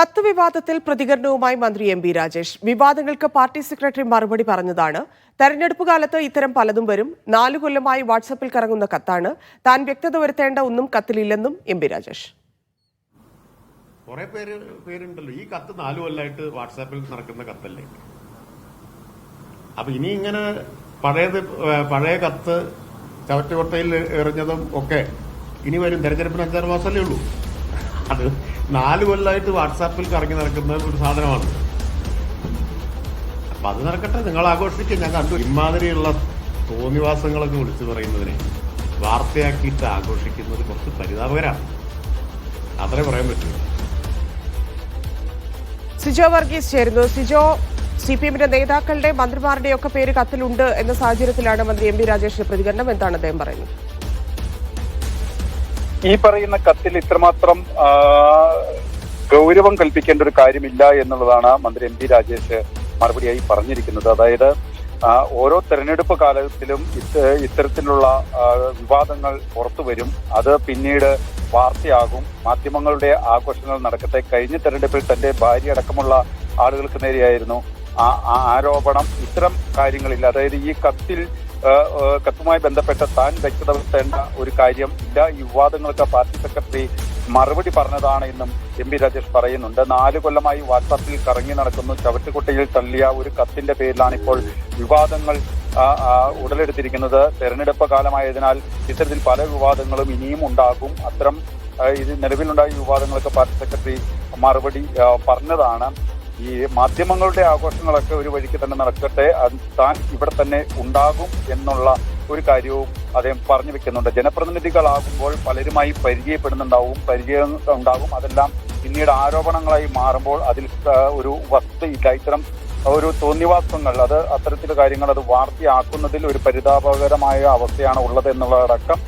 കത്ത് വിവാദത്തിൽ പ്രതികരണവുമായി മന്ത്രി എം ബി രാജേഷ്. വിവാദങ്ങൾക്ക് പാർട്ടി സെക്രട്ടറി മറുപടി പറഞ്ഞതാണ്. തെരഞ്ഞെടുപ്പ് കാലത്ത് ഇത്തരം പലതും വരും. നാലു കൊല്ലമായി വാട്സപ്പിൽ കറങ്ങുന്ന കത്താണ്. താൻ വ്യക്തത വരുത്തേണ്ട ഒന്നും കത്തിലില്ലെന്നും എം ബി രാജേഷ്. കുറെ പേര് പേരുണ്ടല്ലോ. ഈ കത്ത് നാലു കൊല്ലമായിട്ട് വാട്സാപ്പിൽ നടക്കുന്ന കത്തല്ലേ? അപ്പൊ ഇനി ഇങ്ങനെ പഴയത് പഴയ കത്ത് ചവറ്റുകൊട്ടയിൽ എറിഞ്ഞതും ഒക്കെ ഇനി വരും. തെരഞ്ഞെടുപ്പിന് അഞ്ചാറ് മാസമല്ലേ ഉള്ളൂ. അത് നാല് കൊല്ലമായിട്ട് വാട്സാപ്പിൽ കറങ്ങി നടക്കുന്ന ഒരു സാധനമാണ്. അപ്പൊ അത് നടക്കട്ടെ. നിങ്ങൾ ആഘോഷിക്കുക ഞാൻ കണ്ടു. ഇമാതിരിയുള്ള തോന്നിവാസങ്ങളൊക്കെ വിളിച്ചു പറയുന്നതിനെ വാർത്തയാക്കിയിട്ട് ആഘോഷിക്കുന്നത് കുറച്ച് പരിതാപകരാണ്. അത്രേ പറയാൻ പറ്റൂ. സിജോ വർഗീസ് ചേരുന്നു. സിജോ സി പി എമ്മിന്റെ നേതാക്കളുടെ മന്ത്രിമാരുടെയൊക്കെ പേര് കത്തിലുണ്ട് എന്ന സാഹചര്യത്തിലാണ് മന്ത്രി എം പി രാജേഷിന്റെ പ്രതികരണം. എന്താണ് അദ്ദേഹം പറയുന്നത്? ഈ പറയുന്ന കത്തിൽ ഇത്രമാത്രം ഗൗരവം കൽപ്പിക്കേണ്ട ഒരു കാര്യമില്ല എന്നുള്ളതാണ് മന്ത്രി എം പി രാജേഷ് മറുപടിയായി പറഞ്ഞിരിക്കുന്നത്. അതായത് ഓരോ തെരഞ്ഞെടുപ്പ് കാലത്തിലും ഇത് ഇത്തരത്തിലുള്ള വിവാദങ്ങൾ പുറത്തു വരും. അത് പിന്നീട് വാർത്തയാകും. മാധ്യമങ്ങളുടെ ആഘോഷങ്ങൾ നടക്കട്ടെ. കഴിഞ്ഞ തെരഞ്ഞെടുപ്പിൽ തന്റെ ഭാര്യ അടക്കമുള്ള ആളുകൾക്ക് നേരെയായിരുന്നു ആരോപണം. ഇത്തരം കാര്യങ്ങളില്ല. അതായത് ഈ കത്തിൽ കത്തുമായി ബന്ധപ്പെട്ട താൻ വ്യക്തത വരുത്തേണ്ട ഒരു കാര്യം ഇല്ല. ഈ വിവാദങ്ങൾക്ക് പാർട്ടി സെക്രട്ടറി മറുപടി പറഞ്ഞതാണ് എന്നും എം പി രാജേഷ് പറയുന്നുണ്ട്. നാല് കൊല്ലമായി വാട്സാപ്പിൽ കറങ്ങി നടക്കുന്നു. ചവറ്റുകുട്ടയിൽ തള്ളിയ ഒരു കത്തിന്റെ പേരിലാണ് ഇപ്പോൾ വിവാദങ്ങൾ ഉടലെടുത്തിരിക്കുന്നത്. തെരഞ്ഞെടുപ്പ് കാലമായതിനാൽ ഇത്തരത്തിൽ പല വിവാദങ്ങളും ഇനിയും ഉണ്ടാകും. അത്തരം ഇത് നിലവിലുണ്ടായ വിവാദങ്ങൾക്ക് പാർട്ടി സെക്രട്ടറി മറുപടി പറഞ്ഞതാണ്. ഈ മാധ്യമങ്ങളുടെ ആഘോഷങ്ങളൊക്കെ ഒരു വഴിക്ക് തന്നെ നടക്കട്ടെ താൻ ഇവിടെ തന്നെ ഉണ്ടാകും എന്നുള്ള ഒരു കാര്യവും അദ്ദേഹം പറഞ്ഞു വെക്കുന്നുണ്ട്. ജനപ്രതിനിധികളാകുമ്പോൾ പലരുമായി പരിചയപ്പെടുന്നുണ്ടാവും പരിചയം ഉണ്ടാകും. അതെല്ലാം പിന്നീട് ആരോപണങ്ങളായി മാറുമ്പോൾ അതിൽ ഒരു വസ്തുയില്ല ഇത്തരം ഒരു തോന്നിവാസങ്ങൾ അത് അത്തരത്തിലെ കാര്യങ്ങൾ അത് വാർത്തയാക്കുന്നതിൽ ഒരു പരിതാപകരമായ അവസ്ഥയാണ് ഉള്ളത് എന്നുള്ളതടക്കം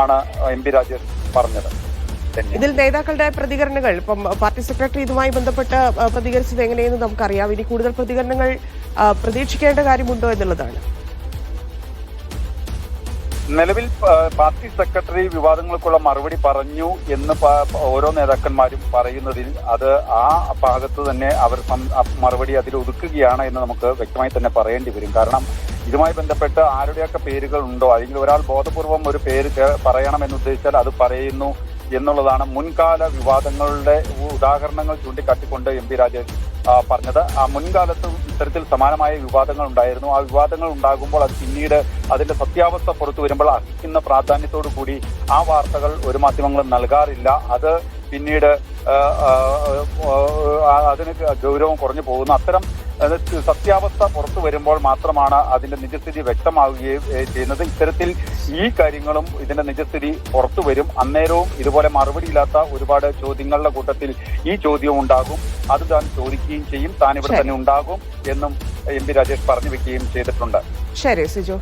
ആണ് എം പി രാജേഷ് പറഞ്ഞത്. ഇതിൽ നേതാക്കളുടെ പ്രതികരണങ്ങൾ ഇപ്പം പാർട്ടി സെക്രട്ടറി ഇതുമായി ബന്ധപ്പെട്ട് പ്രതികരിച്ചത് എങ്ങനെയെന്ന് നമുക്കറിയാം. ഇനി കൂടുതൽ പ്രതികരണങ്ങൾ പ്രതീക്ഷിക്കേണ്ട കാര്യമുണ്ടോ എന്നുള്ളതാണ്. നിലവിൽ പാർട്ടി സെക്രട്ടറി വിവാദങ്ങൾക്കുള്ള മറുപടി പറഞ്ഞു എന്ന് ഓരോ നേതാക്കന്മാരും പറയുന്നതിൽ അത് ആ ഭാഗത്ത് തന്നെ അവർ മറുപടി അതിൽ ഒതുക്കുകയാണ് എന്ന് നമുക്ക് വ്യക്തമായി തന്നെ പറയേണ്ടി വരും. കാരണം ഇതുമായി ബന്ധപ്പെട്ട് ആരുടെയൊക്കെ പേരുകൾ ഉണ്ടോ? അല്ലെങ്കിൽ ഒരാൾ ബോധപൂർവം ഒരു പേര് പറയണമെന്ന് ഉദ്ദേശിച്ചാൽ അത് പറയുന്നു. എന്നുള്ളതാണ് മുൻകാല വിവാദങ്ങളുടെ ഉദാഹരണങ്ങൾ ചൂണ്ടിക്കാട്ടിക്കൊണ്ട് എം പി രാജേഷ് പറഞ്ഞത്. ആ മുൻകാലത്ത് ഇത്തരത്തിൽ സമാനമായ വിവാദങ്ങൾ ഉണ്ടായിരുന്നു. ആ വിവാദങ്ങൾ ഉണ്ടാകുമ്പോൾ അത് പിന്നീട് അതിന്റെ സത്യാവസ്ഥ പുറത്തു വരുമ്പോൾ അർഹിക്കുന്ന പ്രാധാന്യത്തോടു കൂടി ആ വാർത്തകൾ ഒരു മാധ്യമങ്ങളും നൽകാറില്ല. അത് പിന്നീട് അതിന് ഗൗരവം കുറഞ്ഞു പോകുന്നു. അത്തരം അത് സത്യാവസ്ഥ പുറത്തു വരുമ്പോൾ മാത്രമാണ് അതിന്റെ നിജസ്ഥിതി വ്യക്തമാവുകയും ചെയ്യുന്നത്. ഇത്തരത്തിൽ ഈ കാര്യങ്ങളും ഇതിന്റെ നിജസ്ഥിതി പുറത്തു വരും. അന്നേരവും ഇതുപോലെ മറുപടിയില്ലാത്ത ഒരുപാട് ചോദ്യങ്ങളുടെ കൂട്ടത്തിൽ ഈ ചോദ്യവും ഉണ്ടാകും. അത് താൻ ചോദിക്കുകയും ചെയ്യും. താൻ ഇവിടെ തന്നെ ഉണ്ടാകും എന്നും എം പി രാജേഷ് പറഞ്ഞു വെക്കുകയും ചെയ്തിട്ടുണ്ട്. ശരി സിജോ.